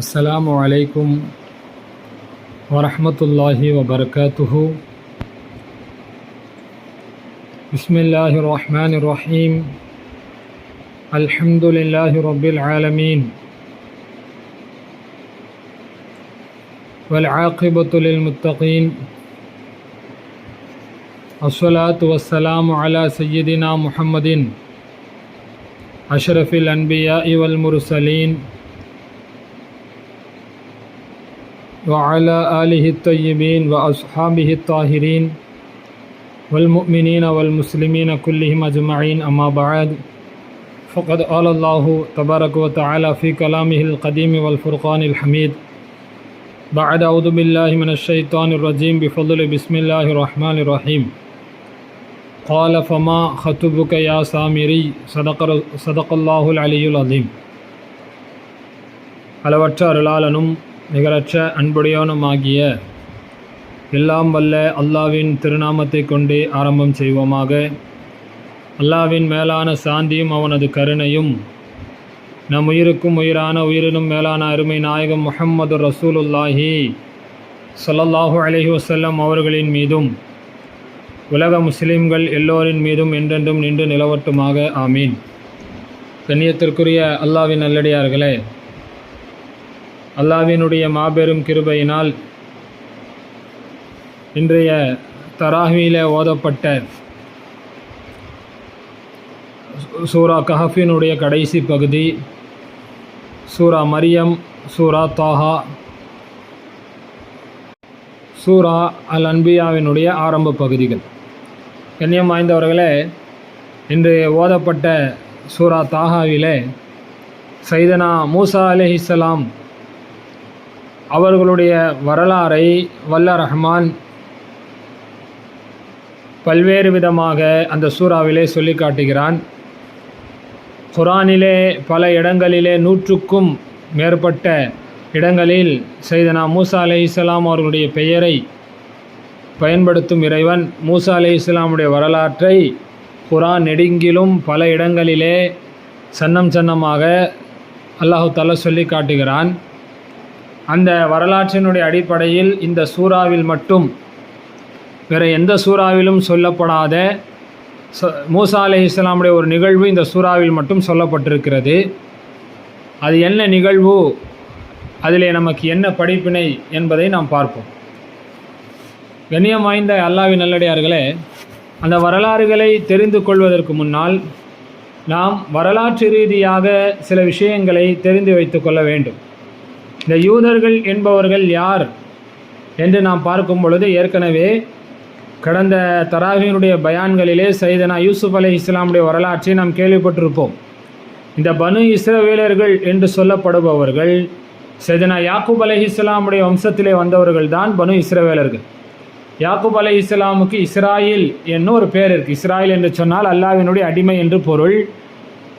السلام عليكم ورحمة الله وبركاته. بسم الله الرحمن الرحيم. الحمد لله رب العالمين. والعاقبة للمتقين. الصلاة والسلام على سيدنا محمد أشرف الأنبياء والمرسلين. وعلى آله الطيبين وأصحابه الطاهرين والمؤمنين والمسلمين كلهم أجمعين أما بعد فقد قال الله تبارك وتعالى في كلامه القديم والفرقان الحميد بعد أعوذ بالله من الشيطان الرجيم بفضل بسم الله الرحمن الرحيم قال فما خطبك يا سامري صدق, صدق الله العلي العظيم அளவற்ற அருளாளனும் நிகரற்ற அன்புடையவனுமாகிய எல்லாம் வல்ல அல்லாவின் திருநாமத்தை கொண்டே ஆரம்பம் செய்வோமாக. அல்லாவின் மேலான சாந்தியும் அவனது கருணையும் நம் உயிருக்கும் உயிரான உயிரினும் மேலான அருமை நாயகம் முஹம்மது ரசூலுல்லாஹி சொல்லல்லாஹு அலஹி வசல்லம் அவர்களின் மீதும் உலக முஸ்லீம்கள் எல்லோரின் மீதும் என்றென்றும் நின்று நிலவட்டுமாக. ஆமீன். கண்ணியத்திற்குரிய அல்லாவின் நல்லடியார்களே அல்லாவினுடைய மாபெரும் கிருபையினால் இன்றைய தராஹில ஓதப்பட்ட சூரா கஹஃபினுடைய கடைசி பகுதி சூரா மரியம் சூரா தாஹா சூரா அல் அன்பியாவினுடைய ஆரம்ப பகுதிகள். கண்ணியம் வாய்ந்தவர்களே இன்று ஓதப்பட்ட சூரா தாஹாவிலே சைதனா மூசா அலஹிஸ்லாம் அவர்களுடைய வரலாறை வல்ல ரஹ்மான் பல்வேறு விதமாக அந்த சூறாவிலே சொல்லி காட்டுகிறான். குரானிலே பல இடங்களிலே நூற்றுக்கும் மேற்பட்ட இடங்களில் செய்தனா மூசா அலி இஸ்லாம் அவர்களுடைய பெயரை பயன்படுத்தும் இறைவன். மூசா அலி இஸ்லாமுடைய வரலாற்றை குரான் நெடுங்கிலும் பல இடங்களிலே சன்னம் சன்னமாக அல்லாஹு தலா சொல்லி காட்டுகிறான். அந்த வரலாற்றினுடைய அடிப்படையில் இந்த சூறாவில் மட்டும் வேறு எந்த சூறாவிலும் சொல்லப்படாத மூசா அலி இஸ்லாமுடைய ஒரு நிகழ்வு இந்த சூறாவில் மட்டும் சொல்லப்பட்டிருக்கிறது. அது என்ன நிகழ்வு? அதிலே நமக்கு என்ன படிப்பினை என்பதை நாம் பார்ப்போம். கண்ணியம் வாய்ந்த அல்லாவின் நல்லடியார்களே அந்த வரலாறுகளை தெரிந்து கொள்வதற்கு முன்னால் நாம் வரலாற்று ரீதியாக சில விஷயங்களை தெரிந்து வைத்து கொள்ள வேண்டும். இந்த யூதர்கள் என்பவர்கள் யார் என்று நாம் பார்க்கும் பொழுது ஏற்கனவே கடந்த தராவினுடைய பயான்களிலே சைதனா யூசுப் அலி இஸ்லாமுடைய வரலாற்றை நாம் கேள்விப்பட்டிருப்போம். இந்த பனு இஸ்ரவேலர்கள் என்று சொல்லப்படுபவர்கள் சைதனா யாக்கூப் அலி இஸ்லாமுடைய வம்சத்திலே வந்தவர்கள் தான் பனு இஸ்ரவேலர்கள். யாக்கூப் அலி இஸ்லாமுக்கு இஸ்ராயில் என்னும் ஒரு பேர் இருக்குது இஸ்ராயில் என்று சொன்னால் அல்லாவினுடைய அடிமை என்று பொருள்.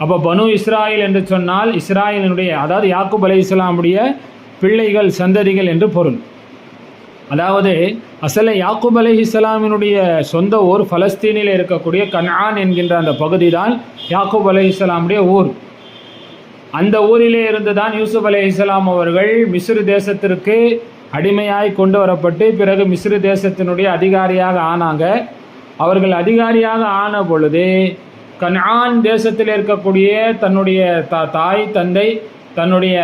அப்போ பனு இஸ்ராயில் என்று சொன்னால் இஸ்ராயலினுடைய அதாவது யாக்குப் அலி இஸ்லாமுடைய பிள்ளைகள் சந்ததிகள் என்று பொருள். அதாவது அசல யாக்குப் அலி இஸ்லாமினுடைய சொந்த ஊர் பலஸ்தீனில் இருக்கக்கூடிய கன்ஆன் என்கின்ற அந்த பகுதி தான் யாக்குப் அலி இஸ்லாமுடைய ஊர். அந்த ஊரிலே இருந்து தான் யூசுப் அலி இஸ்லாம் அவர்கள் மிஸ்ரு தேசத்திற்கு அடிமையாய் கொண்டு வரப்பட்டு பிறகு மிஸ்ரு தேசத்தினுடைய அதிகாரியாக ஆனாங்க. அவர்கள் அதிகாரியாக ஆன பொழுது கன்ஆன் தேசத்தில் இருக்கக்கூடிய தன்னுடைய த தாய் தந்தை தன்னுடைய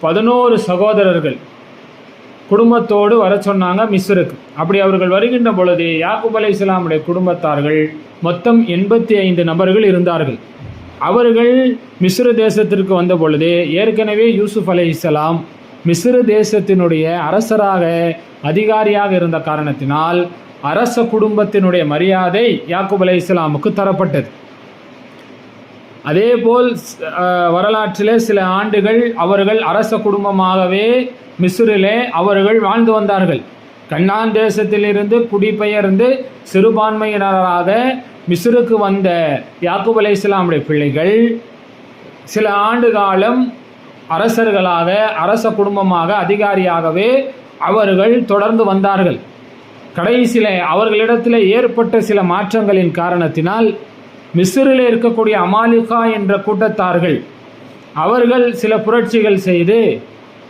பதினோரு சகோதரர்கள் குடும்பத்தோடு வர சொன்னாங்க மிஸ்ருக்கு. அப்படி அவர்கள் வருகின்ற பொழுது யாக்குப் அலை இஸ்லாமுடைய குடும்பத்தார்கள் மொத்தம் எண்பத்தி ஐந்து நபர்கள் இருந்தார்கள். அவர்கள் மிஸ்ரு தேசத்திற்கு வந்த பொழுது ஏற்கனவே யூசுப் அலை இஸ்லாம் மிஸ்ரு தேசத்தினுடைய அரசராக அதிகாரியாக இருந்த காரணத்தினால் அரச குடும்பத்தினுடைய மரியாதை யாக்குப் அலை இஸ்லாமுக்கு தரப்பட்டது. அதேபோல் வரலாற்றிலே சில ஆண்டுகள் அவர்கள் அரச குடும்பமாகவே மிஸ்ரிலே அவர்கள் வாழ்ந்து வந்தார்கள். கண்ணான் தேசத்திலிருந்து குடிபெயர்ந்து சிறுபான்மையினராக மிஸ்ருக்கு வந்த யாக்குப் அலை இஸ்லாமுடைய பிள்ளைகள் சில ஆண்டு காலம் அரசர்களாக அரச குடும்பமாக அதிகாரியாகவே அவர்கள் தொடர்ந்து வந்தார்கள். கடைசியில் அவர்களிடத்தில் ஏற்பட்ட சில மாற்றங்களின் காரணத்தினால் மிஸ்ரில் இருக்கக்கூடிய அமாலிகா என்ற கூட்டத்தார்கள் அவர்கள் சில புரட்சிகள் செய்து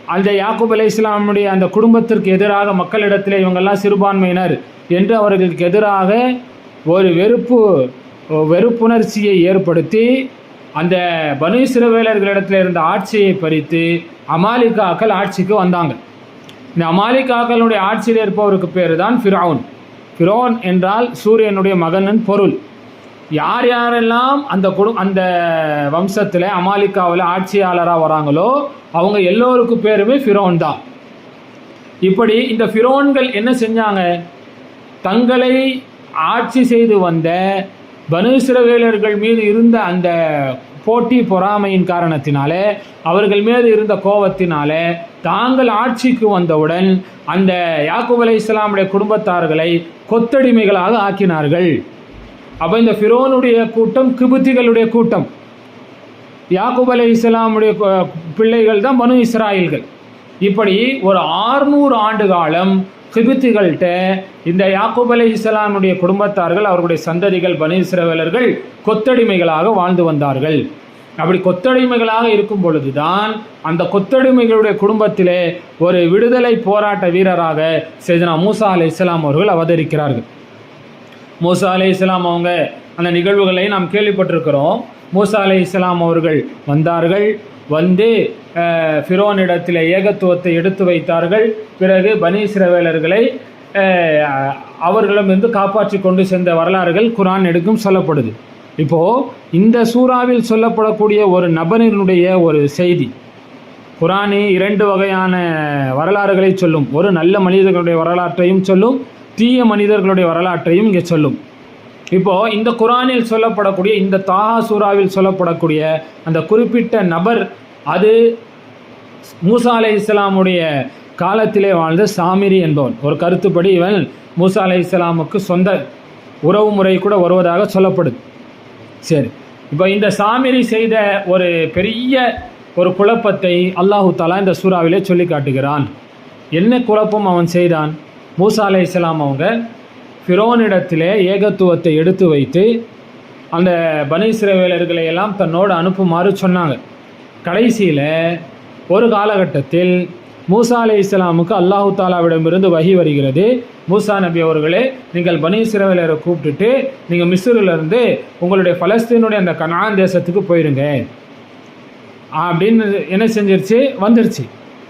அந்த யாக்குப் அலி இஸ்லாமுடைய அந்த குடும்பத்திற்கு எதிராக மக்களிடத்தில் இவங்கெல்லாம் சிறுபான்மையினர் என்று அவர்களுக்கு எதிராக ஒரு வெறுப்பு வெறுப்புணர்ச்சியை ஏற்படுத்தி அந்த பனு சிறுவேலர்களிடத்தில் இருந்த ஆட்சியை பறித்து அமாலிகாக்கள் ஆட்சிக்கு வந்தாங்க. இந்த அமாலிகாக்களுடைய ஆட்சியில் இருப்பவருக்கு பேர் தான் ஃபிரௌன். ஃபிரோன் என்றால் சூரியனுடைய மகனின் பொருள். யார் யாரெல்லாம் அந்த குடு அந்த வம்சத்தில் அமாலிகாவில் ஆட்சியாளராக வராங்களோ அவங்க எல்லோருக்கும் பேருமே ஃபிரோன் தான். இப்படி இந்த ஃபிரோன்கள் என்ன செஞ்சாங்க? தங்களை ஆட்சி செய்து வந்த பனுசிரவேலர்கள் மீது இருந்த அந்த போட்டி பொறாமையின் காரணத்தினாலே அவர்கள் மீது இருந்த கோபத்தினாலே தாங்கள் ஆட்சிக்கு வந்தவுடன் அந்த யாக்கூப் அலை இஸ்லாமுடைய குடும்பத்தார்களை கொத்தடிமைகளாக ஆக்கினார்கள். அப்போ இந்த ஃபிரோனுடைய கூட்டம் கிபுத்திகளுடைய கூட்டம். யாக்கூப் அலை இஸ்லாமுடைய பிள்ளைகள் தான் பனு இஸ்ராயல்கள். இப்படி ஒரு ஆறுநூறு ஆண்டு காலம் கிபித்துகள்கிட்ட இந்த யாக்கூப் அலி இஸ்லாமுடைய குடும்பத்தார்கள் அவருடைய சந்ததிகள் பனீஸ்ரவலர்கள் கொத்தடிமைகளாக வாழ்ந்து வந்தார்கள். அப்படி கொத்தடிமைகளாக இருக்கும் பொழுதுதான் அந்த கொத்தடிமைகளுடைய குடும்பத்திலே ஒரு விடுதலை போராட்ட வீரராக சேதனா மூசா அலி இஸ்லாம் அவர்கள் அவதரிக்கிறார்கள். மூசா அலி இஸ்லாம் அவங்க அந்த நிகழ்வுகளை நாம் கேள்விப்பட்டிருக்கிறோம். மூசா அலி இஸ்லாம் அவர்கள் வந்தார்கள். வந்து ஃபிரோனிடத்தில் ஏகத்துவத்தை எடுத்து வைத்தார்கள். பிறகு பனி இஸ்ரவேலர்களை அவர்களிடமிருந்து காப்பாற்றி கொண்டு சென்ற வரலாறுகள் குரான் எடுக்கும் சொல்லப்படுது. இப்போது இந்த சூறாவில் சொல்லப்படக்கூடிய ஒரு நபரினுடைய ஒரு செய்தி. குரானே இரண்டு வகையான வரலாறுகளை சொல்லும். ஒரு நல்ல மனிதர்களுடைய வரலாற்றையும் சொல்லும் தீய மனிதர்களுடைய வரலாற்றையும் இங்கே சொல்லும். இப்போது இந்த குரானில் சொல்லப்படக்கூடிய இந்த தாஹா சூறாவில் சொல்லப்படக்கூடிய அந்த குறிப்பிட்ட நபர் அது மூசா அலை இஸ்லாமுடைய காலத்திலே வாழ்ந்த சாமிரி என்பவன். ஒரு கருத்துப்படி இவன் மூசா அலை இஸ்லாமுக்கு சொந்த உறவு முறை கூட வருவதாக சொல்லப்படுது. சரி இப்போ இந்த சாமிரி செய்த ஒரு பெரிய ஒரு குழப்பத்தை அல்லாஹு தாலா இந்த சூறாவிலே சொல்லி காட்டுகிறான் என்ன குழப்பம் அவன் செய்தான்? மூசா அலை இஸ்லாம் அவங்க ஃபிரோனிடத்திலே ஏகத்துவத்தை எடுத்து வைத்து அந்த பனீஸ்ரவேலர்களை எல்லாம் தன்னோடு அனுப்புமாறு சொன்னாங்க. கடைசியில் ஒரு காலகட்டத்தில் மூசா அலை இஸ்லாமுக்கு அல்லாஹு தாலாவிடமிருந்து வகி வருகிறது. மூசா நபி அவர்களே நீங்கள் பனி கூப்பிட்டுட்டு நீங்கள் மிஸ்ரிலிருந்து உங்களுடைய பலஸ்தீனுடைய அந்த கனான் தேசத்துக்கு போயிருங்க. அப்படின்னு என்ன செஞ்சிருச்சு? வந்துருச்சு.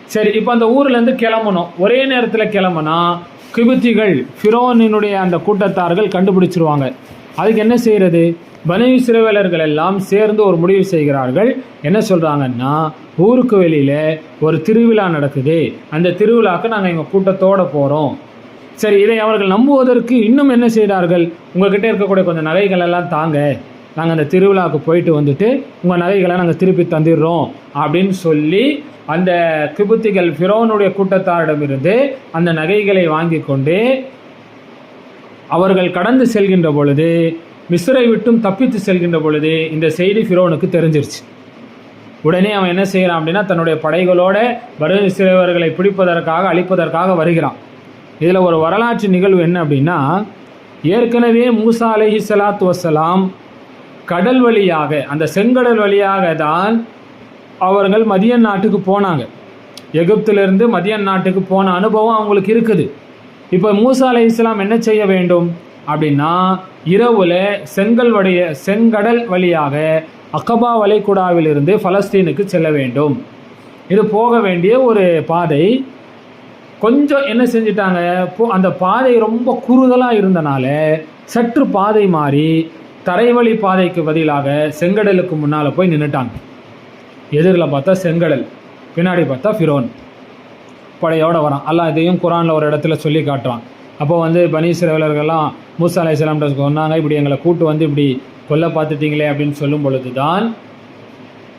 சரி இப்போ அந்த ஊர்லேருந்து கிளம்பணும். ஒரே நேரத்தில் கிளம்புனா கிபத்திகள் ஃபிரோனினுடைய அந்த கூட்டத்தார்கள் கண்டுபிடிச்சிருவாங்க. அதுக்கு என்ன செய்கிறது பனி சிறுவலர்கள் எல்லாம் சேர்ந்து ஒரு முடிவு செய்கிறார்கள். என்ன சொல்கிறாங்கன்னா ஊருக்கு வெளியில் ஒரு திருவிழா நடக்குது. அந்த திருவிழாக்கு நாங்கள் எங்கள் கூட்டத்தோடு போகிறோம் சரி இதை அவர்கள் நம்புவதற்கு இன்னும் என்ன செய்தார்கள்? உங்கள்கிட்ட இருக்கக்கூடிய கொஞ்சம் நகைகள் எல்லாம் தாங்க. நாங்கள் அந்த திருவிழாவுக்கு போயிட்டு வந்துட்டு உங்கள் நகைகளை நாங்கள் திருப்பி தந்துடுறோம் அப்படின்னு சொல்லி அந்த கிபுத்திகள் ஃபிரோனுடைய கூட்டத்தாரிடமிருந்து அந்த நகைகளை வாங்கி கொண்டு அவர்கள் கடந்து செல்கின்ற பொழுது மிஸ்ரை விட்டும் தப்பித்து செல்கின்ற பொழுது இந்த செய்தி ஃபிரோனுக்கு தெரிஞ்சிருச்சு. உடனே அவன் என்ன செய்கிறான் அப்படின்னா தன்னுடைய படைகளோட பரு சிறுவர்களை பிடிப்பதற்காக அழிப்பதற்காக வருகிறான். இதில் ஒரு வரலாற்று நிகழ்வு என்ன அப்படின்னா ஏற்கனவே மூசா அலஹி சலாத்து வசலாம் கடல் வழியாக அந்த செங்கடல் வழியாக தான் அவர்கள் மதியன் நாட்டுக்கு போனாங்க. எகிப்திலிருந்து மதியன் நாட்டுக்கு போன அனுபவம் அவங்களுக்கு இருக்குது. இப்போ மூசா அலை இஸ்லாம் என்ன செய்ய வேண்டும்? அப்படின்னா இரவுல செங்கல் வடைய செங்கடல் வழியாக அக்கபா வளைகுடாவிலிருந்து பலஸ்தீனுக்கு செல்ல வேண்டும். இது போக வேண்டிய ஒரு பாதை. கொஞ்சம் என்ன செஞ்சிட்டாங்க? அந்த பாதை ரொம்ப குறுதலாக இருந்தனால சற்று பாதை மாறி தரைவழி பாதைக்கு பதிலாக செங்கடலுக்கு முன்னால் போய் நின்றுட்டாங்க எதிரில் பார்த்தா செங்கடல் பின்னாடி பார்த்தா ஃபிரோன். படையோடு வரான். அல்லாஹ் இதையும் குரானில் ஒரு இடத்துல சொல்லி காட்டுறான். அப்போ வந்து பனீஸ்ரவலர்கள்லாம் மூசா அலை இஸ்லாம்கிட்ட சொன்னாங்க இப்படி எங்களை கூட்டு வந்து இப்படி கொல்ல பார்த்துட்டீங்களே அப்படின்னு சொல்லும் பொழுது தான்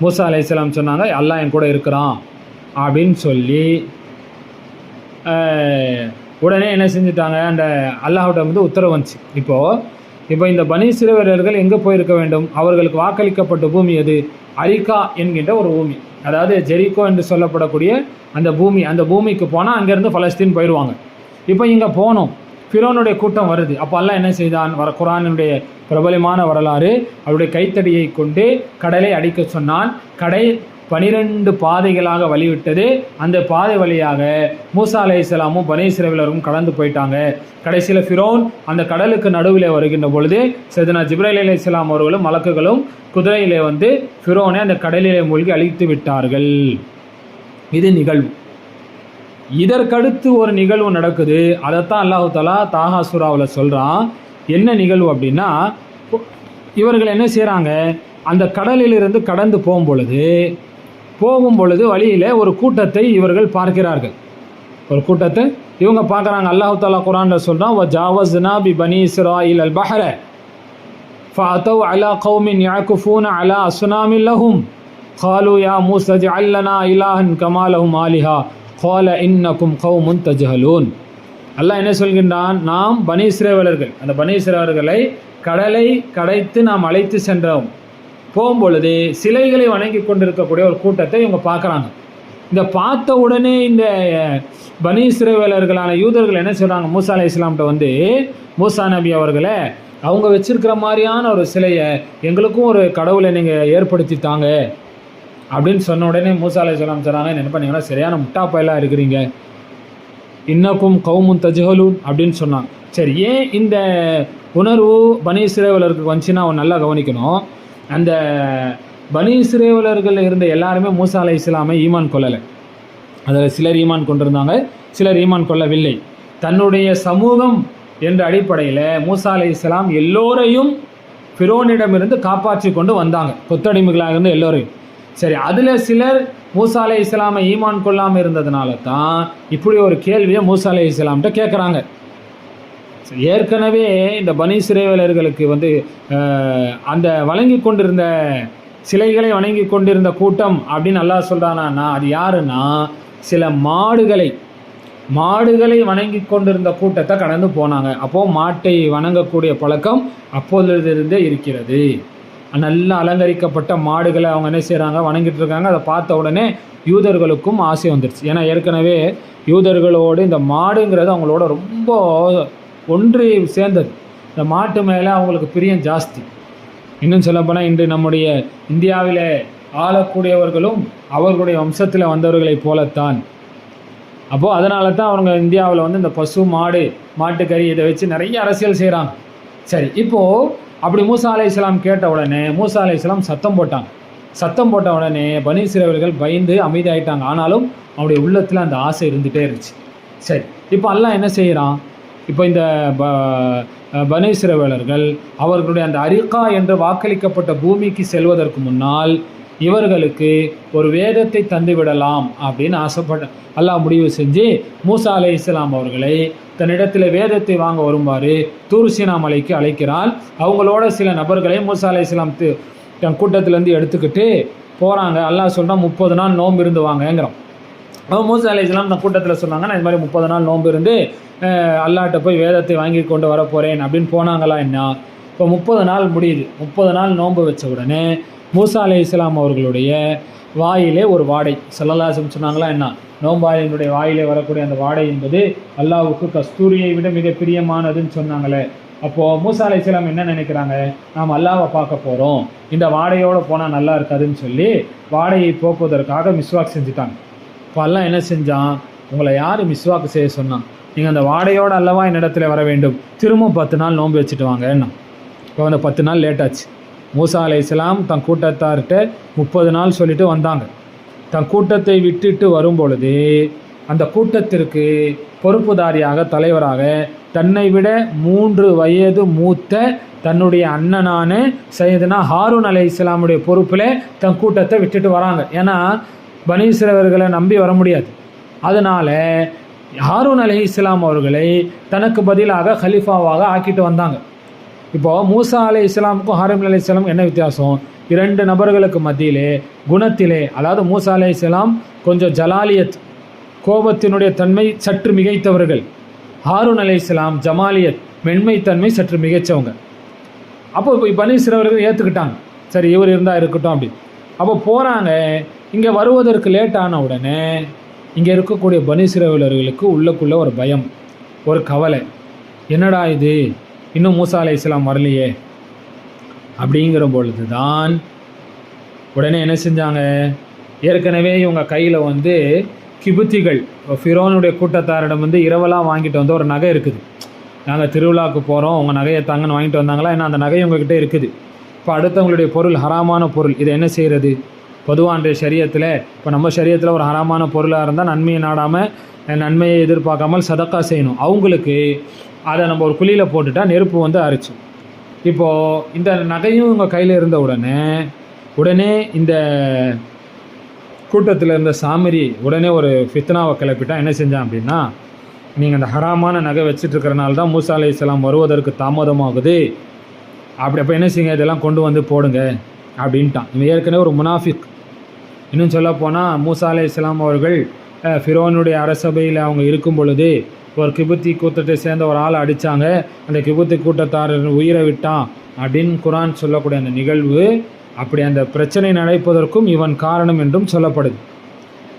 மூசா அலை இஸ்லாம் சொன்னாங்க அல்லாஹ் என் கூட இருக்கிறான் அப்படின்னு சொல்லி உடனே என்ன செஞ்சுட்டாங்க அந்த அல்லாஹ்விட்ட வந்து உத்தரவு வந்துச்சு. இப்போது இப்போ இந்த பனி சிறுவர்கள் எங்கே போயிருக்க வேண்டும்? அவர்களுக்கு வாக்களிக்கப்பட்ட பூமி எது? அரிகா என்கின்ற ஒரு பூமி. அதாவது ஜெரிகோ என்று சொல்லப்படக்கூடிய அந்த பூமி அந்த பூமிக்கு போனால் அங்கேருந்து பலஸ்தீன் போயிடுவாங்க இப்போ இங்கே போனோம். ஃபிரோனுடைய கூட்டம் வருது. அப்போல்லாம் என்ன செய்தான்? வர குரானுடைய பிரபலமான வரலாறு அவருடைய கைத்தடியை கொண்டு கடலை அடிக்க சொன்னான். கடை பனிரெண்டு பாதைகளாக வழிவிட்டது. அந்த பாதை வழியாக மூசா அலை இஸ்லாமும் பனீஸ்ரவிலரும் கடந்து போயிட்டாங்க. கடைசியில் ஃபிரோன் அந்த கடலுக்கு நடுவில் வருகின்ற பொழுது சதுனா ஜிப்ரல் அலி இஸ்லாம் அவர்களும் மலக்குகளும் குதிரையிலே வந்து ஃபிரோனை அந்த கடலிலே மூழ்கி அழித்து விட்டார்கள். இது நிகழ்வு. இதற்கடுத்து ஒரு நிகழ்வு நடக்குது. அதைத்தான் அல்லாஹு தலா தாஹா சொல்கிறான் என்ன நிகழ்வு அப்படின்னா இவர்கள் என்ன செய்கிறாங்க அந்த கடலிலிருந்து கடந்து போகும் பொழுது போகும் பொழுது வழியில் ஒரு கூட்டத்தை இவர்கள் பார்க்கிறார்கள் ஒரு கூட்டத்தை இவங்க பார்க்குறாங்க அல்லாஹு தாலா குரானில் சொல்கிறான் வ ஜாவஸ்னா பி பனி இஸ்ராயில் அல் பஹர فأتوا على قوم يعكفون على أصنام لهم قالوا يا موسى اجعل لنا إلها كما لهم آلهة قال إنكم قوم تجهلون அல்லாஹ் என்ன சொல்கின்றான் நாம் பனீஸ்ரேவலர்கள் அந்த பனீஸ்ரேவர்களை கடலை கடைத்து நாம் அழைத்து சென்றோம் போகும்பொழுது சிலைகளை வணங்கி கொண்டிருக்கக்கூடிய ஒரு கூட்டத்தை இவங்க பார்க்குறாங்க. இந்த பார்த்த உடனே இந்த பனீஸ்ரவேலர்களான யூதர்கள் என்ன சொல்கிறாங்க மூசா அலை இஸ்லாம்கிட்ட வந்து மூசா நபி அவர்களை அவங்க வச்சிருக்கிற மாதிரியான ஒரு சிலையை எங்களுக்கும் ஒரு கடவுளை நீங்கள் ஏற்படுத்தி தாங்க. அப்படின்னு சொன்ன உடனே மூசா அலை இஸ்லாம் சொன்னாங்க என்ன பண்ணீங்கன்னா சரியான முட்டாப்பையெல்லாம் இருக்கிறீங்க. இன்னக்கும் கவுமும் தஜ்ஹலூன் அப்படின்னு சொன்னாங்க. சரி ஏன் இந்த உணர்வு பனீஸ்ரேவலருக்கு வந்துச்சுன்னா அவன் நல்லா கவனிக்கணும். அந்த பனி இஸ்ரேவலர்கள் இருந்த எல்லாருமே மூசா அலை இஸ்லாமை ஈமான் கொள்ளலை அதில் சிலர் ஈமான் கொண்டிருந்தாங்க சிலர் ஈமான் கொள்ளவில்லை தன்னுடைய சமூகம் என்ற அடிப்படையில் மூசா அலை இஸ்லாம் எல்லோரையும் ஃபிரோனிடமிருந்து காப்பாற்றி கொண்டு வந்தாங்க. கொத்தடிமைகளாக இருந்து எல்லோரையும். சரி அதில் சிலர் மூசா அலை இஸ்லாமை ஈமான் கொள்ளாமல் இருந்ததுனால தான் இப்படி ஒரு கேள்வியை மூசா அலை இஸ்லாம்கிட்ட கேட்குறாங்க. ஏற்கனவே இந்த பனி சிறைவாளர்களுக்கு வந்து அந்த வழங்கி கொண்டிருந்த சிலைகளை வணங்கி கொண்டிருந்த கூட்டம் அப்படின்னு நல்லா சொல்கிறானா அது யாருன்னா சில மாடுகளை மாடுகளை வணங்கி கொண்டிருந்த கூட்டத்தை கடந்து போனாங்க. அப்போது மாட்டை வணங்கக்கூடிய பழக்கம் அப்போதிலிருந்தே இருக்கிறது. நல்லா அலங்கரிக்கப்பட்ட மாடுகளை அவங்க என்ன செய்கிறாங்க வணங்கிட்டு இருக்காங்க. அதை பார்த்த உடனே யூதர்களுக்கும் ஆசை வந்துருச்சு. ஏன்னா ஏற்கனவே யூதர்களோடு இந்த மாடுங்கிறது அவங்களோட ரொம்ப ஒன்று சேர்ந்தது. இந்த மாட்டு மேலே அவங்களுக்கு பிரியம் ஜாஸ்தி. இன்னும் சொல்லப்போனால் இன்று நம்முடைய இந்தியாவில் ஆளக்கூடியவர்களும் அவர்களுடைய வம்சத்தில் வந்தவர்களைப் போலத்தான். அப்போது அதனால தான் அவங்க இந்தியாவில் வந்து இந்த பசு மாடு மாட்டுக்கறி இதை வச்சு நிறைய அரசியல் செய்கிறாங்க சரி இப்போது அப்படி மூசா அலை இஸ்லாம் கேட்ட உடனே மூசா அலை இஸ்லாம் சத்தம் போட்டாங்க. சத்தம் போட்ட உடனே பனி சிறவர்கள் பயந்து அமைதியாயிட்டாங்க. ஆனாலும் அவருடைய உள்ளத்தில் அந்த ஆசை இருந்துகிட்டே இருந்துச்சு. சரி இப்போ எல்லாம் என்ன செய்கிறான் இப்போ இந்த ப பனி அவர்களுடைய அந்த அரிகா என்று வாக்களிக்கப்பட்ட பூமிக்கு செல்வதற்கு முன்னால் இவர்களுக்கு ஒரு வேதத்தை தந்துவிடலாம் அப்படின்னு ஆசைப்பட அல்லாஹ் முடிவு செஞ்சு மூசா அலை இஸ்லாம் அவர்களை தன்னிடத்தில் வேதத்தை வாங்க வருமாறு தூர்சினா மலைக்கு அவங்களோட சில நபர்களை மூசா அலை இஸ்லாம் தன் கூட்டத்திலேருந்து எடுத்துக்கிட்டு போகிறாங்க அல்லாஹ் சொல்கிறான் முப்பது நாள் நோம்பு இருந்து வாங்கங்கிறோம் அவன் மூசா அலை இஸ்லாம் கூட்டத்தில் சொன்னாங்க நான் இது மாதிரி முப்பது நாள் நோன்பு இருந்து அல்லாட்ட போய் வேதத்தை வாங்கி கொண்டு வர போகிறேன் அப்படின்னு போனாங்களா என்ன? இப்போ முப்பது நாள் முடியுது. முப்பது நாள் நோன்பு வச்ச உடனே மூசா அலை இஸ்லாம் அவர்களுடைய வாயிலே ஒரு வாடை சல்லல்லாசம் சொன்னாங்களா என்ன? நோம்பாளியினுடைய வாயிலே வரக்கூடிய அந்த வாடை என்பது அல்லாவுக்கு கஸ்தூரியை விட மிக பிரியமானதுன்னு சொன்னாங்களே. அப்போது மூசா அலை இஸ்லாம் என்ன நினைக்கிறாங்க? நாம் அல்லாவை பார்க்க போகிறோம் இந்த வாடையோடு போனால் நல்லா இருக்காதுன்னு சொல்லி வாடையை போக்குவதற்காக மிஸ்வாக் செஞ்சுட்டாங்க. இப்போ அல்லாஹ் என்ன செஞ்சான்? உங்களை யார் மிஸ்வாக்கு செய்ய சொன்னான்? நீங்கள் அந்த வாடையோடு அல்லவா என்னிடத்தில் வர வேண்டும். திரும்ப பத்து நாள் நோன்பு வச்சுட்டு வாங்க என்ன? இப்போ அந்த பத்து நாள் லேட்டாச்சு மூசா அலை இஸ்லாம் தன் கூட்டத்தார்கிட்ட முப்பது நாள் சொல்லிட்டு வந்தாங்க. தன் கூட்டத்தை விட்டுட்டு வரும் பொழுது அந்த கூட்டத்திற்கு பொறுப்புதாரியாக தலைவராக தன்னை விட மூன்று வயது மூத்த தன்னுடைய அண்ணனான சையதுனா ஹாரூன் அலை இஸ்லாமுடைய பொறுப்பில் தன் கூட்டத்தை விட்டுட்டு வராங்க. ஏன்னா பனீஸ்வரவர்களை நம்பி வர முடியாது. அதனால் ஹாரூன் அலை இஸ்லாம் அவர்களை தனக்கு பதிலாக ஹலீஃபாவாக ஆக்கிட்டு வந்தாங்க. இப்போது மூசா அலை இஸ்லாமுக்கும் ஹாரூன் அலி இஸ்லாம் என்ன வித்தியாசம்? இரண்டு நபர்களுக்கு மத்தியிலே குணத்திலே அதாவது மூசா அலி இஸ்லாம் கொஞ்சம் ஜலாலியத் கோபத்தினுடைய தன்மை சற்று மிகைத்தவர்கள். ஹாரூன் அலை இஸ்லாம் ஜமாலியத் மென்மைத்தன்மை சற்று மிகைச்சவங்க. அப்போ இப்போ பனீஸ்வரவர்கள் ஏற்றுக்கிட்டாங்க சரி இவர் இருந்தால் இருக்கட்டும் அப்படி அப்போ போகிறாங்க இங்கே வருவதற்கு லேட் ஆன உடனே இங்கே இருக்கக்கூடிய பனீஸ்வரவர்களுக்கு உள்ளக்குள்ள ஒரு பயம் ஒரு கவலை. என்னடா இது? இன்னும் மூசா அலை இஸ்லாம் வரலையே. அப்படிங்கிற பொழுது தான் உடனே என்ன செஞ்சாங்க? ஏற்கனவே இவங்க கையில் வந்து கிபுத்திகள் ஃபிரோனுடைய கூட்டத்தாரிடம் வந்து இரவலாக வாங்கிட்டு வந்த ஒரு நகை இருக்குது. நாங்கள் திருவிழாவுக்கு போகிறோம் உங்கள் நகையை தாங்கன்னு வாங்கிட்டு வந்தாங்களா? ஏன்னா அந்த நகை உங்ககிட்ட இருக்குது. இப்போ அடுத்தவங்களுடைய பொருள் ஹராமான பொருள் இதை என்ன செய்கிறது பொதுவான சரியத்தில் இப்போ நம்ம சரியத்தில் ஒரு ஹராமான பொருளாக இருந்தால் நன்மையை நாடாமல் நன்மையை எதிர்பார்க்காமல் சதக்கா செய்யணும். அவங்களுக்கு அதை நம்ம ஒரு குழியில் போட்டுட்டா நெருப்பு வந்து அரிச்சு இப்போது இந்த நகையும் உங்கள் கையில் இருந்த உடனே உடனே இந்த கூட்டத்தில் இருந்த சாமரி உடனே ஒரு ஃபித்னாவை கிளப்பிட்டா என்ன செஞ்சான் அப்படின்னா நீங்கள் அந்த ஹராமான நகை வச்சுட்டு இருக்கிறனால தான் மூசா அலி இஸ்லாம் வருவதற்கு தாமதமாகுது. அப்படி அப்போ என்ன செய்யுங்க? இதெல்லாம் கொண்டு வந்து போடுங்க. அப்படின்ட்டான். இவன் ஏற்கனவே ஒரு முனாஃபிக். இன்னும் சொல்லப்போனால் மூசா அலே இஸ்லாம் அவர்கள் ஃபிரோனுடைய அரசபையில் அவங்க இருக்கும் பொழுது ஒரு கிபுத்தி கூட்டத்தை சேர்ந்த ஒரு ஆள் அடித்தாங்க அந்த கிபுத்தி கூட்டத்தாரர் உயிரை விட்டான் அப்படின்னு குரான் சொல்லக்கூடிய அந்த நிகழ்வு அப்படி அந்த பிரச்சனை நடப்பதற்கும் இவன் காரணம் என்றும் சொல்லப்படுது.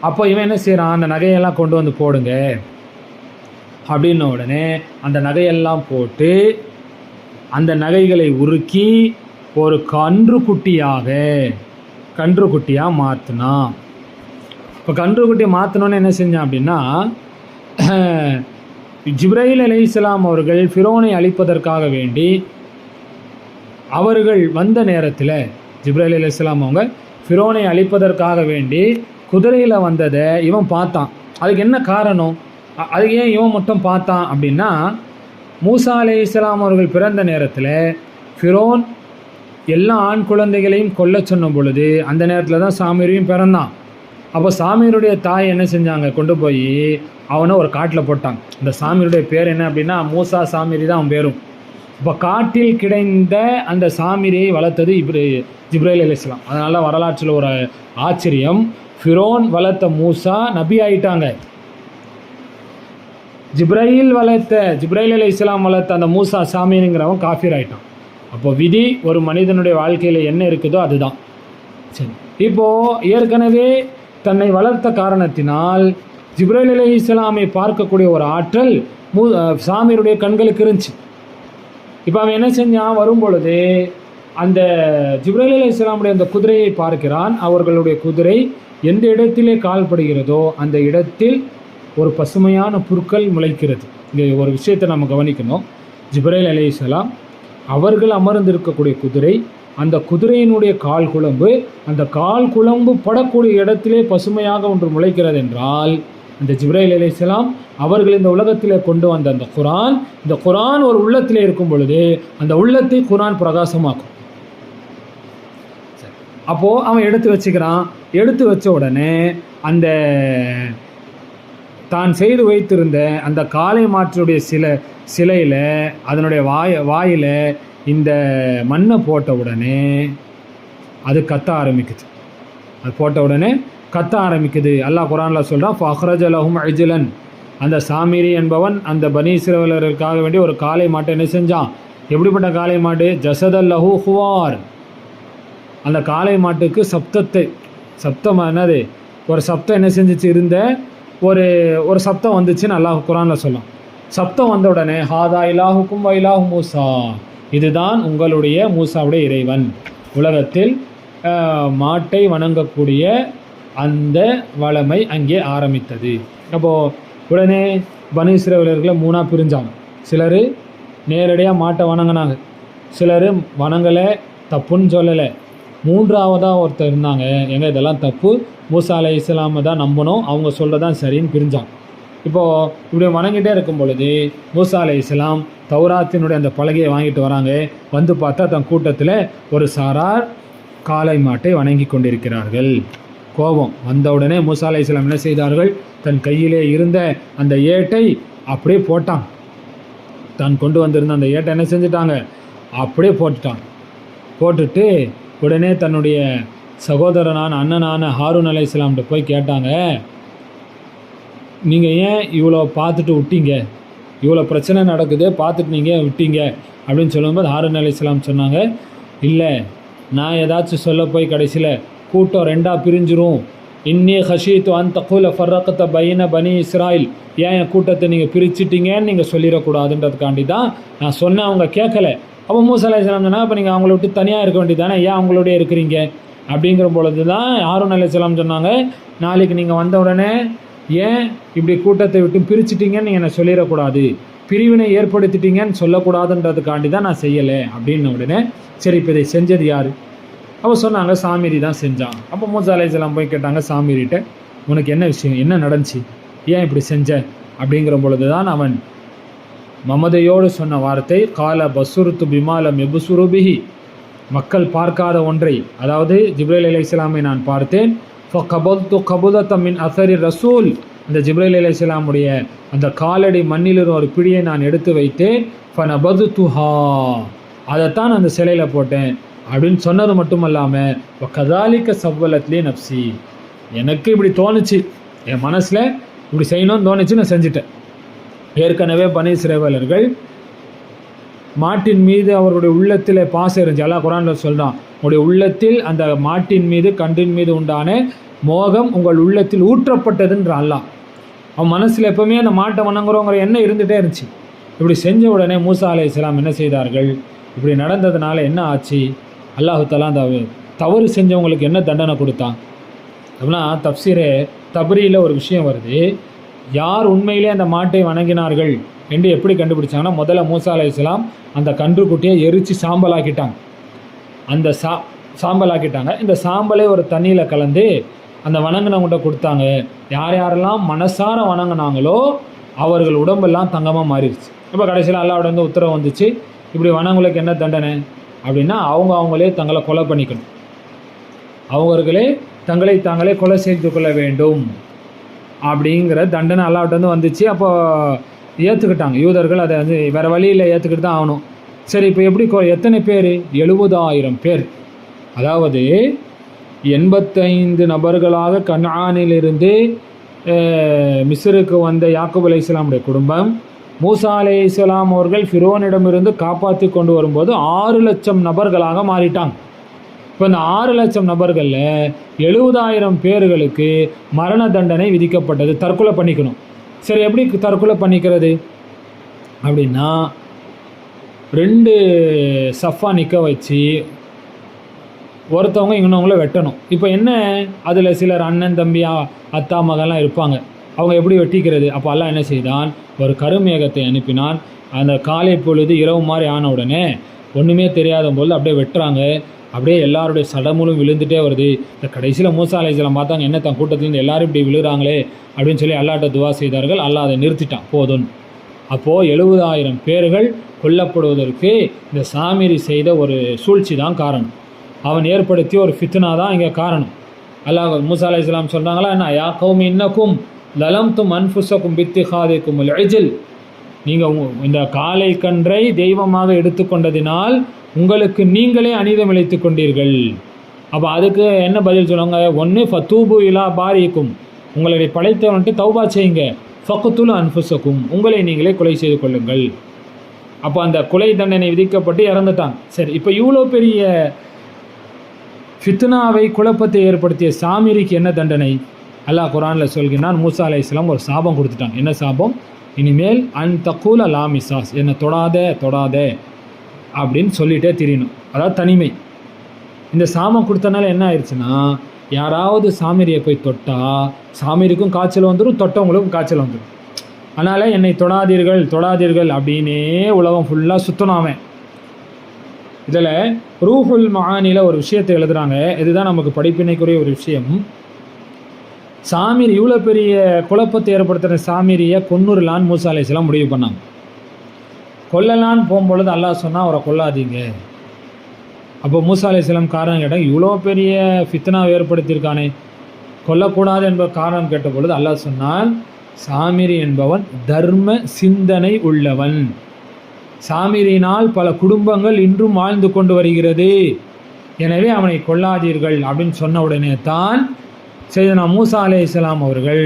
அப்போ இவன் என்ன செய்கிறான் அந்த நகையெல்லாம் கொண்டு வந்து போடுங்க. அப்படின்ன உடனே அந்த நகையெல்லாம் போட்டு அந்த நகைகளை உருக்கி ஒரு கன்று குட்டியாக கன்றுக்குட்டியாக மாற்றினான் இப்போ கன்றுக்குட்டியை மாற்றினோன்னு என்ன செஞ்சான் அப்படின்னா ஜிப்ரைல் இஸ்லாம் அவர்கள் ஃபிரோனை அழிப்பதற்காக வேண்டி அவர்கள் வந்த நேரத்தில் ஜிப்ரஹில் அலி இஸ்லாம் அவங்க ஃபிரோனை அழிப்பதற்காக வேண்டி குதிரையில் வந்ததை இவன் பார்த்தான். அதுக்கு என்ன காரணம்? அது ஏன் இவன் மட்டும் பார்த்தான் அப்படின்னா மூசா அலி இஸ்லாம் அவர்கள் பிறந்த நேரத்தில் ஃபிரோன் எல்லா ஆண் குழந்தைகளையும் கொல்ல சொன்ன பொழுது அந்த நேரத்தில் தான் சாமியரையும் பிறந்தான். அப்போ சாமியருடைய தாய் என்ன செஞ்சாங்க? கொண்டு போய் அவனை ஒரு காட்டில் போட்டாங்க. இந்த சாமியருடைய பேர் என்ன அப்படின்னா மூசா சாமிரி தான் அவன் பேரும். இப்போ காட்டில் கிடைந்த அந்த சாமிரியை வளர்த்தது இப்ரு ஜிப்ரேல் அலிஸ்லாம் அதனால் வரலாற்றில் ஒரு ஆச்சரியம். ஃபிரோன் வளர்த்த மூசா நபி ஆயிட்டாங்க. ஜிப்ரையில் வளர்த்த ஜிப்ரைல் அலி இஸ்லாம் வளர்த்த அந்த மூசா சாமிங்கிறவன் காஃபிர் ஆயிட்டான். அப்போ விதி ஒரு மனிதனுடைய வாழ்க்கையில் என்ன இருக்குதோ அதுதான். சரி. இப்போது ஏற்கனவே தன்னை வளர்த்த காரணத்தினால் ஜிப்ரைல் அலி இஸ்லாமை பார்க்கக்கூடிய ஒரு ஆற்றல் மூ சாமியருடைய கண்களுக்கு இருந்துச்சு. இப்போ அவன் என்ன செஞ்சான்? வரும் பொழுது அந்த ஜிப்ரேல் அலி இஸ்லாமுடைய அந்த குதிரையை பார்க்கிறான். அவர்களுடைய குதிரை எந்த இடத்திலே கால்படுகிறதோ அந்த இடத்தில் ஒரு பசுமையான புற்கள் முளைக்கிறது. இங்கே ஒரு விஷயத்தை நம்ம கவனிக்கணும். ஜிப்ரைல் அலி இஸ்லாம் அவர்கள் அமர்ந்திருக்கக்கூடிய குதிரை அந்த குதிரையினுடைய கால் குழம்பு அந்த கால் குழம்பு படக்கூடிய இடத்திலே பசுமையாக ஒன்று முளைக்கிறது என்றால் அந்த ஜிப்ரைல் அலைஹிஸ்ஸலாம் அவர்கள் இந்த உலகத்திலே கொண்டு வந்த அந்த குரான் இந்த குரான் ஒரு உள்ளத்திலே இருக்கும் பொழுது அந்த உள்ளத்தை குரான் பிரகாசமாக்கும். அப்போது அவன் எடுத்து வச்சுக்கிறான். எடுத்து வச்ச உடனே அந்த தான் செய்து வைத்திருந்த அந்த காளை மாற்றுடைய சில சிலையில் அதனுடைய வாய வாயில் இந்த மண்ணை போட்ட உடனே அது கத்த ஆரம்பிக்குது. அது போட்ட உடனே கத்த ஆரம்பிக்குது. அல்லாஹ் குரானில் சொல்கிறான் ஃபஹ்ரஜ் அலஹும் அஜிலன். அந்த சாமிரி என்பவன் அந்த பனீஸ்வரர்களுக்காக வேண்டி ஒரு காளை மாட்டை என்ன செஞ்சான்? எப்படிப்பட்ட காளை மாட்டு ஜசதல் லஹு ஹுவார். அந்த காளை மாட்டுக்கு சப்தத்தை சப்தம் என்னது? ஒரு சப்தம் என்ன செஞ்சிச்சு? இருந்த ஒரு ஒரு சப்தம் வந்துச்சுன்னு அல்லாஹ் குரானில் சொல்லும். சப்தம் வந்த உடனே ஹாதா இலாஹுக்கும் வைலாஹு மூசா. இதுதான் உங்களுடைய மூசாவுடைய இறைவன். உலகத்தில் மாட்டை வணங்கக்கூடிய அந்த வளமை அங்கே ஆரம்பித்தது. அப்போது உடனே பனீஸ்ரவலர்களை மூணாக பிரிஞ்சாங்க. சிலர் நேரடியாக மாட்டை வணங்கினாங்க. சிலர் வணங்கலை தப்புன்னு சொல்லலை. மூன்றாவதாக ஒருத்தர் இருந்தாங்க. எங்கே இதெல்லாம் தப்பு. மூசா அலை இஸ்லாமை தான் நம்பணும். அவங்க சொல்கிறதான் சரின்னு பிரிஞ்சாங்க. இப்போது இப்படி வணங்கிட்டே இருக்கும் பொழுது மூசா அலை இஸ்லாம் தௌராத்தினுடைய அந்த பலகையை வாங்கிட்டு வராங்க. வந்து பார்த்தா தன் கூட்டத்தில் ஒரு சாரார் காளை மாட்டை வணங்கி கொண்டிருக்கிறார்கள். கோபம் வந்தவுடனே மூசா அலை இஸ்லாம் என்ன செய்தார்கள்? தன் கையிலே இருந்த அந்த ஏட்டை அப்படியே போட்டான் தான் கொண்டு வந்திருந்த அந்த ஏட்டை என்ன செஞ்சுட்டாங்க? அப்படியே போட்டுட்டான் போட்டுட்டு உடனே தன்னுடைய சகோதரனான அண்ணனான ஹாரூன் அலை இஸ்லாம்கிட்ட போய் கேட்டாங்க நீங்கள் ஏன் இவ்வளோ பார்த்துட்டு விட்டீங்க? இவ்வளோ பிரச்சனை நடக்குது பார்த்துட்டு நீங்கள் ஏன் விட்டீங்க? அப்படின்னு சொல்லும்போது ஹாரூன் அலை இஸ்லாம் சொன்னாங்க இல்லை நான் ஏதாச்சும் சொல்ல போய் கடைசியில் கூட்டம் ரெண்டாக பிரிஞ்சிரும். இன்னே ஹஷீத் அந்த கூல ஃபர்ரக்கத்தை பையன பனி இஸ்ராயில். ஏன் என் கூட்டத்தை நீங்கள் பிரிச்சிட்டீங்கன்னு நீங்கள் சொல்லிடக்கூடாதுன்றதுக்காண்டி தான் நான் சொன்னேன் அவங்க கேட்கல. அப்போ மூசா அலை சொன்னால் இப்போ நீங்கள் அவங்கள விட்டு தனியாக இருக்க வேண்டியதானே ஏன் அவங்களோடய இருக்கிறீங்க? அப்படிங்கிற பொழுது தான் யாரும் அலையாம் சொன்னாங்க நாளைக்கு நீங்கள் வந்த உடனே ஏன் இப்படி கூட்டத்தை விட்டு பிரிச்சிட்டிங்கன்னு நீங்கள் என்னை சொல்லிடக்கூடாது? பிரிவினை ஏற்படுத்திட்டீங்கன்னு சொல்லக்கூடாதுன்றதுக்காண்டி தான் நான் செய்யலை அப்படின்ன உடனே சரி இப்போ இதை செஞ்சது யார்? அப்போ சொன்னாங்க சாமிரி தான் செஞ்சான். அப்போ மூசா அலையாம் போய் கேட்டாங்க சாமிரிட்ட உனக்கு என்ன விஷயம் என்ன நடந்துச்சு? ஏன் இப்படி செஞ்ச? அப்படிங்கிற பொழுது தான் அவன் மமதையோடு சொன்ன வார்த்தை கால பசுருத்து பிமாலம் எபுசுருபிஹி மக்கள் பார்க்காத ஒன்றை அதாவது ஜிப்ரேல் அலி இஸ்லாமை நான் பார்த்தேன் கபல்து கபுதத்த மின் அசரி ரசூல். அந்த ஜிப்ரேல் அலி இஸ்லாமுடைய அந்த காலடி மண்ணிலிருந்து ஒரு பிடியை நான் எடுத்து வைத்தேன் ஃபனபது துஹா அதைத்தான் அந்த சிலையில் போட்டேன். அப்படின்னு சொன்னது மட்டும் இல்லாமல் கதாலிக்க சவ்வலத்திலே நப்சி எனக்கு இப்படி தோணுச்சு. என் மனசில் இப்படி செய்யணும்னு தோணுச்சு நான் செஞ்சுட்டேன். ஏற்கனவே பனி சிறைவாளர்கள் மாட்டின் மீது அவருடைய உள்ளத்தில் பாசம் இருந்துச்சு. அல்லா குரானில் சொல்கிறான் உங்களுடைய உள்ளத்தில் அந்த மாட்டின் மீது கன்றின் மீது உண்டான மோகம் உங்கள் உள்ளத்தில் ஊற்றப்பட்டதுன்ற அல்லா அவன் மனசில் எப்போவுமே அந்த மாட்டை வணங்குறோங்கிற எண்ணம் இருந்துகிட்டே இருந்துச்சு. இப்படி செஞ்ச உடனே மூசா அலை இஸ்லாம் என்ன செய்தார்கள்? இப்படி நடந்ததுனால என்ன ஆச்சு? அல்லாஹுத்தலா அந்த தவறு செஞ்சவங்களுக்கு என்ன தண்டனை கொடுத்தான்? அப்படின்னா தப்சீரே தபரியில் ஒரு விஷயம் வருது. யார் உண்மையிலே அந்த மாட்டை வணங்கினார்கள் என்று எப்படி கண்டுபிடிச்சாங்கன்னா முதல்ல மூசா அலை இஸ்லாம் அந்த கன்றுக்குட்டியை எரித்து சாம்பலாக்கிட்டாங்க. அந்த சா சாம்பலாக்கிட்டாங்க. இந்த சாம்பலை ஒரு தண்ணியில் கலந்து அந்த வணங்கினவங்கள்ட்ட கொடுத்தாங்க. யார் யாரெல்லாம் மனசார வணங்கினாங்களோ அவர்கள் உடம்பெல்லாம் தங்கமாக மாறிடுச்சு. இப்போ கடைசியில் அல்லாவோட வந்து உத்தரவு வந்துச்சு. இப்படி வணங்குகளுக்கு என்ன தண்டனை? அப்படின்னா அவங்க அவங்களே தங்களை கொலை பண்ணிக்கணும். அவர்களே தங்களை தாங்களே கொலை செய்து கொள்ள வேண்டும். அப்படிங்கிற தண்டனை அல்லாவிட்ட வந்து வந்துச்சு. அப்போ ஏற்றுக்கிட்டாங்க யூதர்கள் அதை வந்து வேறு வழியில் ஏற்றுக்கிட்டு தான் ஆகணும். சரி இப்போ எப்படி எத்தனை பேர்? எழுபதாயிரம் பேர். அதாவது எண்பத்தைந்து நபர்களாக கண்ணானிலிருந்து மிஸ்ருக்கு வந்த யாக்குப் அலை இஸ்லாமுடைய குடும்பம் மூசா அலே இஸ்லாம் அவர்கள் ஃபிரோனிடமிருந்து காப்பாற்றி கொண்டு வரும்போது ஆறு லட்சம் நபர்களாக மாறிட்டாங்க. இப்போ இந்த ஆறு லட்சம் நபர்களில் எழுபதாயிரம் பேர்களுக்கு மரண தண்டனை விதிக்கப்பட்டது தற்கொலை பண்ணிக்கணும். சரி எப்படி தற்கொலை பண்ணிக்கிறது? அப்படின்னா ரெண்டு சஃபா நிற்க வச்சு ஒருத்தவங்க இன்னொவங்கள வெட்டணும். இப்போ என்ன? அதில் சிலர் அண்ணன் தம்பி அத்தா மகன்லாம் இருப்பாங்க. அவங்க எப்படி வெட்டிக்கிறது? அப்போ எல்லாம் என்ன செய்தான்? ஒரு கருமேகத்தை அனுப்பினான். அந்த காலை பொழுது இரவு மாதிரி ஆன உடனே ஒன்றுமே தெரியாத போது அப்படியே வெட்டுறாங்க. அப்படியே எல்லாருடைய சடமுலும் விழுந்துட்டே வருது. இந்த கடைசியில் மூசா பார்த்தாங்க என்ன தன் கூட்டத்துலேருந்து எல்லாரும் இப்படி விழுகிறாங்களே? அப்படின்னு சொல்லி அல்லாட்ட துவா செய்தார்கள். அல்லாஹ் அதை நிறுத்திட்டான். போதும். அப்போது எழுபதாயிரம் பேர்கள் கொல்லப்படுவதற்கு இந்த சாமிரி செய்த ஒரு சூழ்ச்சி தான் காரணம். அவன் ஏற்படுத்திய ஒரு ஃபித்னா தான் இங்கே காரணம். அல்லாஹ் மூசா அலை இஸ்லாம் சொல்கிறாங்களா என்ன யா கௌமி இன்னக்கும் லலம் தும் அன்ஃபுசக்கும் பித்தி ஹாதிக்கும் அஜில் நீங்கள் இந்த காளை கன்றை தெய்வமாக எடுத்துக்கொண்டதினால் உங்களுக்கு நீங்களே அநீதம் இழைத்து கொண்டீர்கள். அப்போ அதுக்கு என்ன பதில் சொல்லுவாங்க? ஒன்று ஃபத்தூபு இலா பாரிக்கும். உங்களுடைய படைத்தவன்ட்டு தௌபா செய்யுங்க. ஃபக்குத்துல் அன்புசக்கும் உங்களை நீங்களே கொலை செய்து கொள்ளுங்கள். அப்போ அந்த கொலை தண்டனை விதிக்கப்பட்டு இறந்துட்டான். சரி இப்போ இவ்வளோ பெரிய ஃபித்னாவை குழப்பத்தை ஏற்படுத்திய சாமிரிக்கு என்ன தண்டனை? அல்லாஹ் குரானில் சொல்கிறான் மூசா அலை இஸ்லாம் ஒரு சாபம் கொடுத்துட்டான். என்ன சாபம்? இனிமேல் அன் தக்கூல லாமிசாஸ் என்னை தொடாத தொடாத அப்படின்னு சொல்லிட்டே திரியணும். அதாவது தனிமை. இந்த சாமை கொடுத்தனால என்ன ஆயிடுச்சுன்னா யாராவது சாமிரியை போய் தொட்டால் சாமிரிக்கும் காய்ச்சல் வந்துடும் தொட்டவங்களுக்கும் காய்ச்சல் வந்துடும் அதனால் என்னை தொடாதீர்கள் தொடாதீர்கள் அப்படின்னே உலகம் ஃபுல்லாக சுத்தனாமன் இதில் ரூஹுல் மகானியில் ஒரு விஷயத்தை எழுதுகிறாங்க இதுதான் நமக்கு படிப்பினைக்குரிய ஒரு விஷயம். சாமிரி இவ்வளோ பெரிய குழப்பத்தை ஏற்படுத்துகிற சாமிரியை கொன்னூர்லான்னு மூசா அலைஹிஸ்ஸலாம் முடிவு பண்ணாங்க. கொல்லலான்னு போகும்பொழுது அல்லாஹ் சொன்னால் அவரை கொல்லாதீங்க. அப்போ மூசா அலைஹிஸ்ஸலாம் காரணம் கேட்டால் இவ்வளோ பெரிய ஃபித்னாவை ஏற்படுத்தியிருக்கானே கொல்லக்கூடாது என்ப காரணம் கேட்ட பொழுது அல்லாஹ் சொன்னால் சாமிரி என்பவன் தர்ம சிந்தனை உள்ளவன். சாமிரியினால் பல குடும்பங்கள் இன்றும் வாழ்ந்து கொண்டு வருகிறது. எனவே அவனை கொள்ளாதீர்கள் அப்படின்னு சொன்ன உடனே தான் செய்தனா மூசா அலே இஸ்லாம் அவர்கள்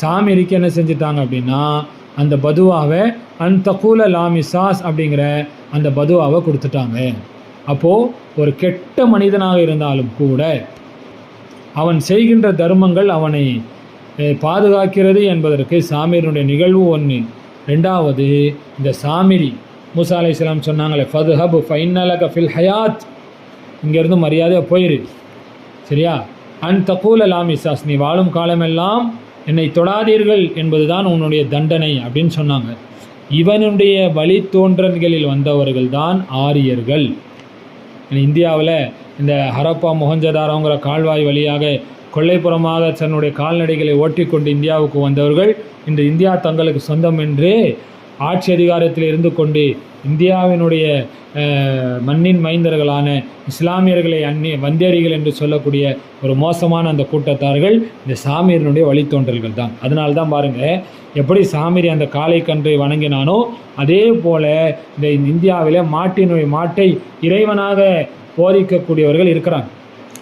சாமிரிக்கு என்ன செஞ்சிட்டாங்க அப்படின்னா அந்த பதுவாவை அன் தகூல லாமிசாஸ் அப்படிங்கிற அந்த பதுவாவை கொடுத்துட்டாங்க. அப்போது ஒரு கெட்ட மனிதனாக இருந்தாலும் கூட அவன் செய்கின்ற தர்மங்கள் அவனை பாதுகாக்கிறது என்பதற்கு சாமியினுடைய நிகழ்வு ஒன்று. ரெண்டாவது இந்த சாமிரி மூசா அலை இஸ்லாம் சொன்னாங்களே ஃபது ஹப் ஃபைனலக ஃபில் ஹயாத். இங்கேருந்து மரியாதையாக போயிரு. சரியா? அன் தகூல லாமிசாஸ் நீ வாழும் காலமெல்லாம் என்னை தொடாதீர்கள் என்பதுதான் உன்னுடைய தண்டனை அப்படின்னு சொன்னாங்க. இவனுடைய வழித்தோன்றல்களில் வந்தவர்கள் தான் ஆரியர்கள் இந்தியாவில் இந்த ஹரப்பா மொஹஞ்சதாரோங்கிற கால்வாய் வழியாக கொல்லைப்புறமாக தன்னுடைய கால்நடைகளை ஓட்டிக்கொண்டு இந்தியாவுக்கு வந்தவர்கள் இன்று இந்தியா தங்களுக்கு சொந்தம் என்று ஆட்சி அதிகாரத்தில் இருந்து கொண்டு இந்தியாவினுடைய மண்ணின் மைந்தர்களான இஸ்லாமியர்களை அந்நி வந்தேரிகள் என்று சொல்லக்கூடிய ஒரு மோசமான அந்த கூட்டத்தார்கள் இந்த சாமியர்களுடைய வழித்தோன்றல்கள் தான். அதனால தான் பாருங்கள் எப்படி சாமிரி அந்த காளை கன்றை வணங்கினானோ அதே போல் இந்த இந்தியாவில் மாட்டினுடைய மாட்டை இறைவனாக போதிக்கக்கூடியவர்கள் இருக்கிறாங்க.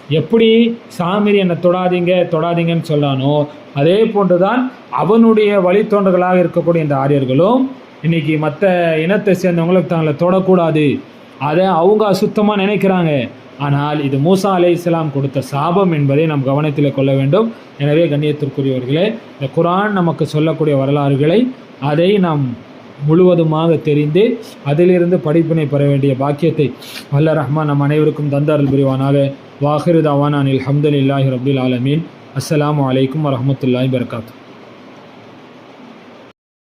எப்படி சாமிரி என்னை தொடாதீங்க தொடாதீங்கன்னு சொல்லானோ அதே போன்று தான் அவனுடைய வழித்தோன்றர்களாக இருக்கக்கூடிய இந்த ஆரியர்களும் இன்னைக்கு மற்ற இனத்தை சேர்ந்தவங்களுக்கு தங்களை தொடக்கூடாது. அதை அவங்க அசுத்தமாக நினைக்கிறாங்க. ஆனால் இது மூசா அலை இஸ்லாம் கொடுத்த சாபம் என்பதை நாம் கவனத்தில் கொள்ள வேண்டும். எனவே கண்ணியத்திற்குரியவர்களே இந்த குரான் நமக்கு சொல்லக்கூடிய வரலாறுகளை அதை நாம் முழுவதுமாக தெரிந்து அதிலிருந்து படிப்பினை பெற வேண்டிய பாக்கியத்தை வல்ல ரஹ்மான் நம் அனைவருக்கும் தந்தாரல் புரிவானாக. வாஹிரு ஹம்தன் அல்ஹம்துலில்லாஹி ரபுல் ஆலமீன். அஸ்லாம் அலைக்கும் வரஹ்மத்துல்லாஹி வபரகாத்துஹு